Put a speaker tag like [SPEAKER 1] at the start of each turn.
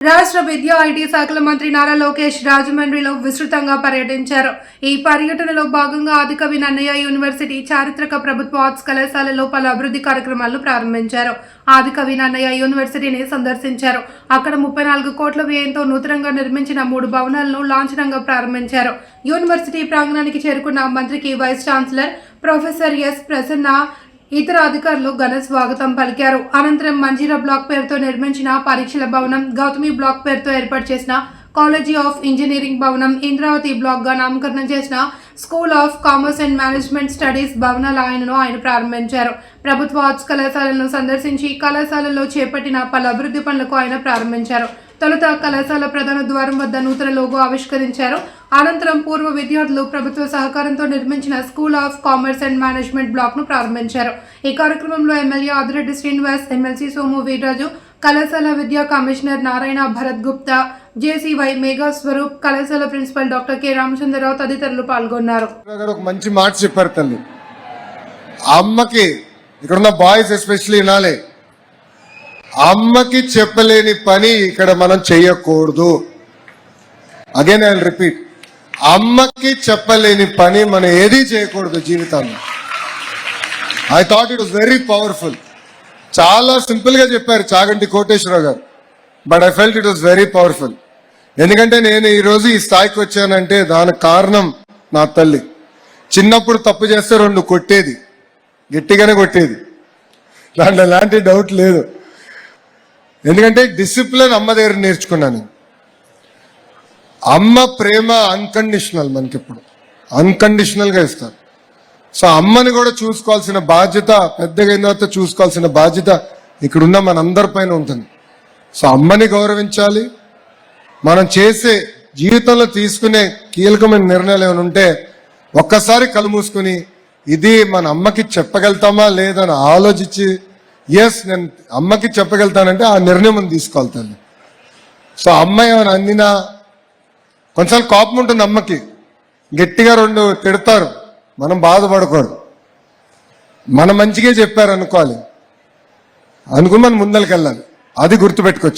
[SPEAKER 1] రాష్ట్ర విద్యా ఐటీ శాఖల మంత్రి నారా లోకేష్ రాజమండ్రిలో విస్తృతంగా పర్యటించారు. ఈ పర్యటనలో భాగంగా ఆదికవి నన్నయ్య యూనివర్సిటీ చారిత్రక ప్రభుత్వ ఆర్ట్స్ కళాశాలలో పలు అభివృద్ధి కార్యక్రమాలను ప్రారంభించారు. ఆదికవి నన్నయ్య యూనివర్సిటీని సందర్శించారు. అక్కడ ముప్పై నాలుగు కోట్ల వ్యయంతో నూతనంగా నిర్మించిన మూడు భవనాలను లాంఛనంగా ప్రారంభించారు. యూనివర్సిటీ ప్రాంగణానికి చేరుకున్న మంత్రికి vice chancellor professor S Prasanna ఇతర అధికారులు ఘన స్వాగతం పలికారు. అనంతరం మంజీరా బ్లాక్ పేరుతో నిర్మించిన పరీక్షల భవనం గౌతమి బ్లాక్ పేరుతో ఏర్పాటు చేసిన కాలేజీ ఆఫ్ ఇంజనీరింగ్ భవనం ఇంద్రావతి బ్లాక్గా నామకరణం చేసిన school of commerce and management studies భవనాల ఆయనను ఆయన ప్రారంభించారు. ప్రభుత్వ ఆర్ట్స్ కళాశాలను సందర్శించి కళాశాలలో చేపట్టిన పలు అభివృద్ధి పనులకు ఆయన ప్రారంభించారు. తొలుత కళాశాల ప్రధాన ద్వారం వద్ద నూతన లోగో ఆవిష్కరించారు. అనంతరం పూర్వ విద్యార్థులు ప్రభుత్వ సహకారంతో నిర్మించిన school of commerce and management బ్లాక్ను ప్రారంభించారు. ఈ కార్యక్రమంలో ఎమ్మెల్యే ఆదిరెడ్డి శ్రీనివాస్ ఎమ్మెల్సీ సోము వీర్రాజు కళాశాల విద్యా కమిషనర్ నారాయణ భరత్ గుప్తా జేసీవై మేఘా స్వరూప్ కళాశాల ప్రిన్సిపల్ డాక్టర్ కె రామచంద్రరావు తదితరులు పాల్గొన్నారు.
[SPEAKER 2] ఒక మంచి మాట చెప్పారు తల్లి. అమ్మకి ఇక్కడున్న బాయ్స్ ఎస్పెషల్లీ వినాలి. అమ్మకి చెప్పలేని పని ఇక్కడ మనం చేయకూడదు. అగైన్ ఐ రిపీట్ అమ్మకి చెప్పలేని పని మనం ఏది చేయకూడదు జీవితంలో I thought it was very powerful చాలా సింపుల్గా చెప్పారు Chaganti Koteswararao garu. But I felt it was very powerful ఎందుకంటే నేను ఈరోజు ఈ స్థాయికి వచ్చానంటే దానికి కారణం నా తల్లి. చిన్నప్పుడు తప్పు చేస్తే రెండు కొట్టేది. గట్టిగానే కొట్టేది. దాంట్లో ఎలాంటి డౌట్ లేదు. ఎందుకంటే డిసిప్లిన్ అమ్మ దగ్గర నేర్చుకున్నాను నేను. అమ్మ ప్రేమ అన్కండిషనల్ మనకి ఇప్పుడు అన్కండిషనల్గా ఇస్తారు. సో అమ్మని కూడా చూసుకోవాల్సిన బాధ్యత పెద్దగా అయిన తర్వాత చూసుకోవాల్సిన బాధ్యత ఇక్కడున్న మనందరిపైన ఉంటుంది. సో అమ్మని గౌరవించాలి. మనం చేసే జీవితంలో తీసుకునే కీలకమైన నిర్ణయాలు ఏమైనా ఉంటే ఒక్కసారి కళ్ళు మూసుకుని ఇది మన అమ్మకి చెప్పగలుగుతామా లేదని ఆలోచించి ఎస్ నేను అమ్మకి చెప్పగలుగుతానంటే ఆ నిర్ణయం మనం తీసుకోవాలి తల్లి. సో అమ్మ ఏమైనా అందినా? కొంచెం కోపం ఉంటుంది అమ్మకి. గట్టిగా రెండు తిడతారు. మనం బాధపడకూడదు మన మంచిగా చెప్పారు అనుకోవాలి అనుకుని మనం ముందరికి వెళ్ళాలి అది గుర్తుపెట్టుకో